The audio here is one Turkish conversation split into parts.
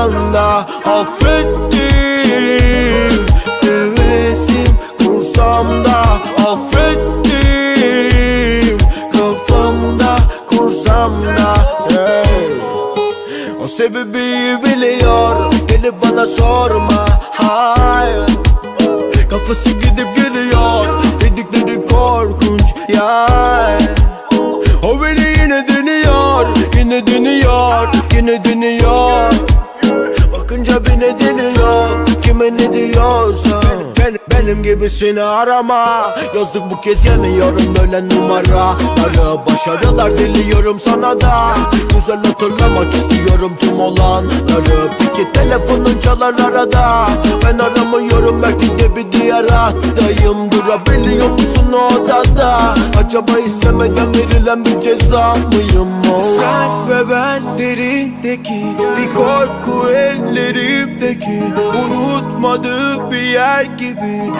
uysan da Affettim. Hevesim kursam da Affettim. Kafamda kursam da hey. O sebebi biliyor Gelip bana sorma Hayır. Kafası gidip Gibisini arama. Yazdık bu kez yemiyorum böyle numaraları Başarılar diliyorum sana da. Güzel hatırlamak istiyorum tüm olanları Peki telefonun çalar arada. Ben aramıyorum belki de bir diğer hattayım Durabiliyor musun o odada Acaba istemeden verilen bir ceza mıyım? O Sen ve ben derindeki Bir korku ellerimdeki Unutmadığı bir yer gibi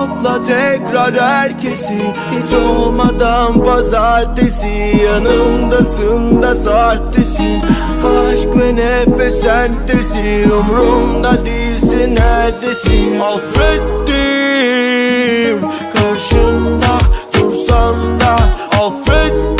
Topla tekrar herkesi. Hiç olmadan pazartesi Yanımdasın da sahtesin Aşk ve nefes sentesi Umrumda değilsin neredesin? Affettim Karşında dursan da Affettim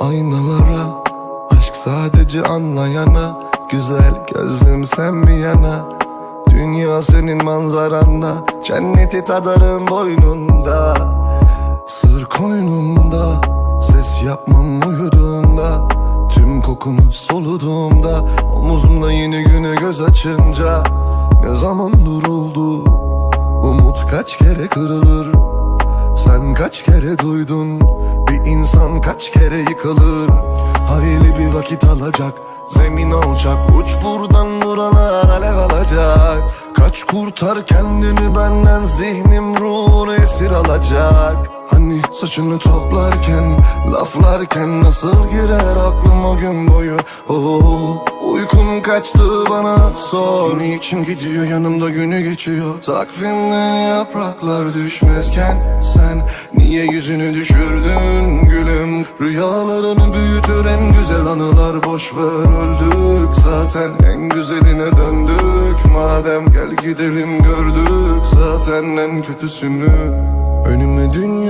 Aynalara Aşk sadece anlayana Güzel gözlüm sen bir yana? Dünya senin manzaranda Cenneti tadarım boynunda. Sır koynumda Ses yapmam uyuduğunda Tüm kokunu soluduğumda Omuzumda yeni güne göz açınca Ne zaman duruldu? Umut kaç kere kırılır? Sen kaç kere duydun? Bir insan kaç kere yıkılır? Hayli bir vakit alacak Zemin alacak Uç buradan vurana alev alacak. Kaç kurtar kendini benden Zihnim ruhunu esir alacak Hani saçını toplarken Laflarken nasıl girer aklım o gün boyu? Oh, Uykum kaçtı bana sor. Niçin gidiyor yanımda günü geçiyor? Takvimden yapraklar düşmezken Sen niye yüzünü düşürdün gülüm? Rüyalarını büyütür en güzel anılar Boş ver öldük zaten. En güzeline döndük Madem gel gidelim gördük zaten. En kötüsünü Önüme dünya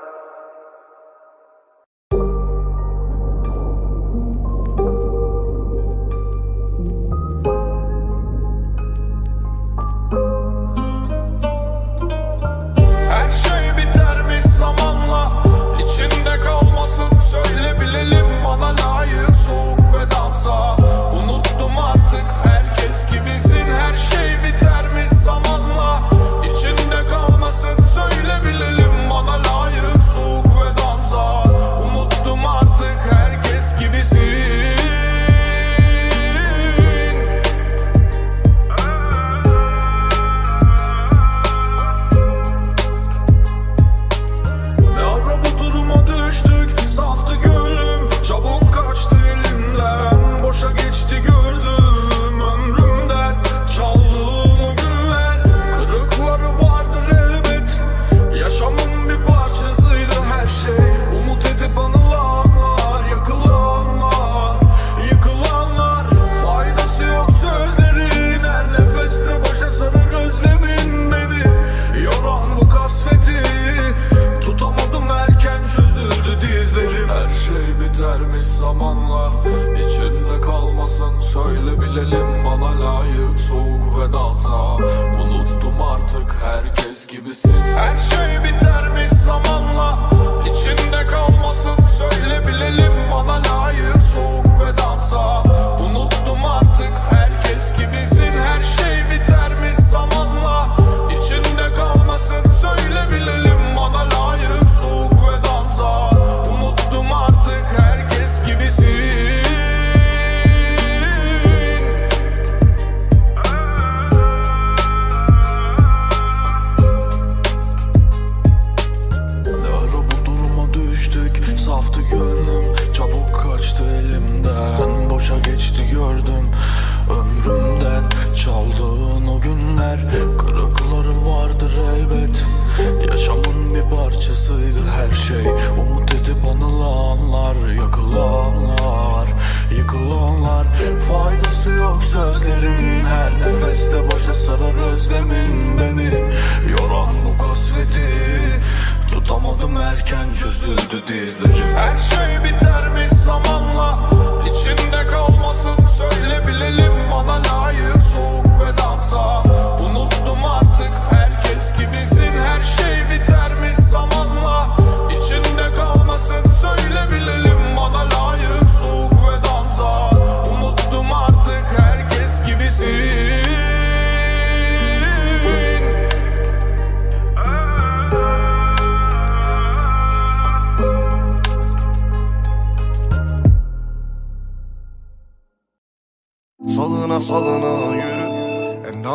söyle bilelim Bana layık soğuk ve dansa Unuttum artık herkes gibisin. Her şey bitermiş zamanla? İçinde kalmasın. Söyle bilelim Bana layık soğuk ve günler Kırıkları vardır elbet. Yaşamın bir parçasıydı her şey. Umut edip anılanlar Yakılanlar Yıkılanlar. Faydası yok sözlerin. Her nefeste başa sarar özlemin beni. Yoran bu kasveti. Tutamadım erken çözüldü dizlerim. Her şey bitermiş zamanla. İçinde kalmasın. Söyle bilelim Bana layık soğuk ve dansa Unuttum artık. Herkes gibisin Her şey bitermiş zamanla. İçinde kalmasın söyle bilelim Bana layık soğuk ve dansa. Unuttum artık herkes gibisin. Salına salına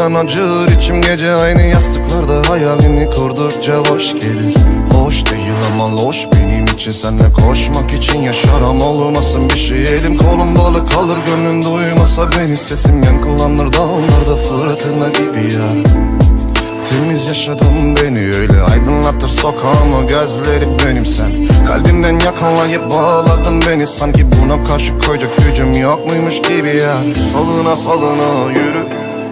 an acır? İçim gece aynı yastıklarda Hayalini kurdukça boş gelir. Hoş değil ama loş benim için. Senle koşmak için yaşarım olmasın bir şey. Elim kolum bağlı kalır gönlüm duymasa beni. Sesim yankılanır dağlarda fırtına gibi ya Temiz yaşadın beni öyle aydınlatır sokağımı. Gözlerim benim sen. Kalbimden yakalayıp bağladın beni. Sanki buna karşı koyacak gücüm yok muymuş gibi ya Salına salına yürü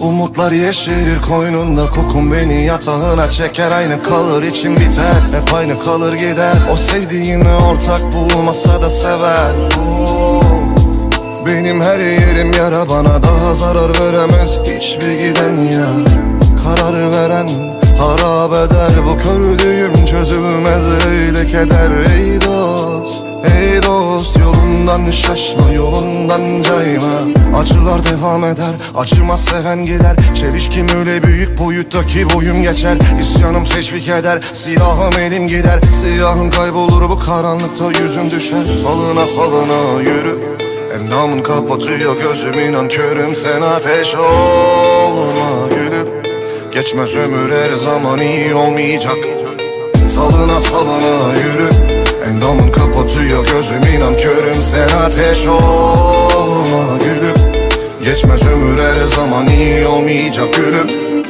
Umutlar yeşerir koynunda kokun beni yatağına çeker. Aynı kalır içim biter hep aynı kalır gider. O sevdiğini ortak bulmasa da sever. Benim her yerim yara bana daha zarar veremez. Hiçbir giden ya karar veren harap eder. Bu kördüğüm çözülmez öyle keder. Ey dost Ey dost yolundan şaşma yolundan cayma. Acılar devam eder acımaz seven gider. Çelişkim öyle büyük boyuttaki boyum geçer. İsyanım teşvik eder silahım elim gider. Siyahım kaybolur bu karanlıkta yüzüm düşer. Salına salına yürü. Endamın kapatıyor gözüm inan körüm. Sen ateş olma gülüm Geçmez ömür her zaman iyi olmayacak. Salına salına yürü Endamın kapatıyor gözüm inan körüm Sen ateş olma gülüm Geçmez ömür her zaman iyi olmayacak gülüm